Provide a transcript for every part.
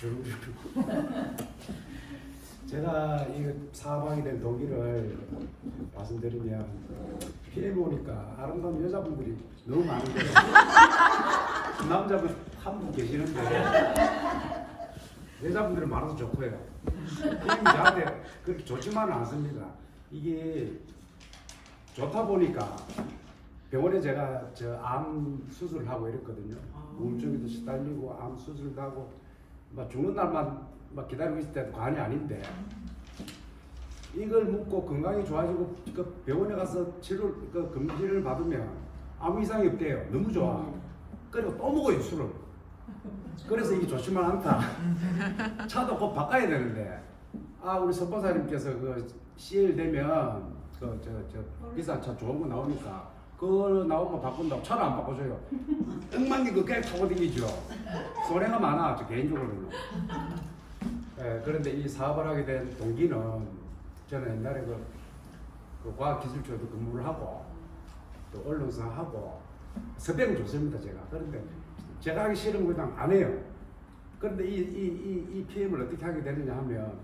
주름주름. 제가 이 사방이 된 동기를 말씀드리면 피해 보니까 아름다운 여자분들이 너무 많은데 남자분 한 분 계시는데 여자분들이 많아서 좋고요. 힘이 저한테 그렇게 좋지만은 않습니다. 이게 좋다 보니까 병원에 제가 저 암 수술을 하고 이랬거든요. 우울증에도 시달리고 암 수술도 하고 막 죽는 날만 막 기다리고 있을 때도 관이 아닌데 이걸 먹고 건강이 좋아지고 그 병원에 가서 치료 그 검진을 받으면 아무 이상이 없대요. 너무 좋아. 그리고 또 먹어요 술을. 그래서 이게 좋지만 않다. 차도 곧 바꿔야 되는데 아 우리 선보사님께서 그 CL 되면 그 저 저 비싼 차 좋은 거 나오니까 그거 나오면 바꾼다고 차를 안 바꿔줘요. 엉망이 그게 타고 다니죠. 손해가 많아 저 개인적으로는. 예, 그런데 이 사업을 하게 된 동기는 저는 옛날에 그, 그 과학기술처도 근무를 하고 또 언론사 하고 섭외는 좋습니다 제가. 그런데 제가 하기 싫은 거 그냥 안 해요. 그런데 이, 이, 이, 이 PM을 어떻게 하게 되느냐 하면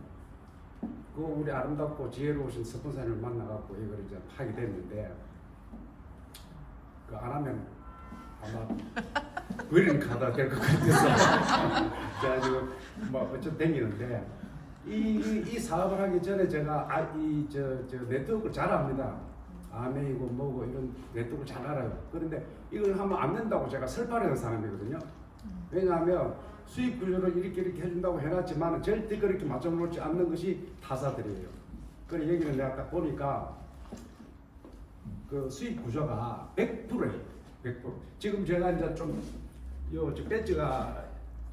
그 우리 아름답고 지혜로우신 스폰서님을 만나갖고 이걸 이제 하게 됐는데 그안 하면 아마 버리는 가다 될 것 같아서 제가 지금 뭐 어쨌든 댕기는데 이, 이, 이 사업을 하기 전에 제가 아, 이저 저 네트워크를 잘 압니다. 아메이고 뭐고 이런 네트워크 잘 알아요. 그런데 이걸 하면 안 된다고 제가 설파하는 사람이거든요. 왜냐하면 수익 구조를 이렇게 이렇게 해준다고 해놨지만 절대 그렇게 맞춰 놓지 않는 것이 타사들이에요. 그 얘기를 내가 딱 보니까 그 수익 구조가 100%예요. 100%. 지금 제가 이제 좀요 저 배지가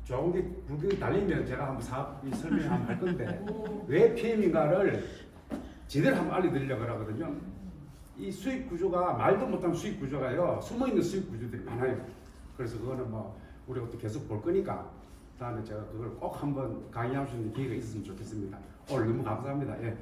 좋은 게 굵게 달리면 제가 한번 사업 이 설명 한번 할 건데 왜 PM인가를 제대로 한번 알려드리려고 하거든요. 이 수익 구조가 말도 못한 수익 구조가요 숨어 있는 수익 구조들이 많아요. 그래서 그거는 뭐 우리가 또 계속 볼 거니까 다음에 제가 그걸 꼭 한번 강의할 수 있는 기회가 있었으면 좋겠습니다. 오늘 너무 감사합니다. 예.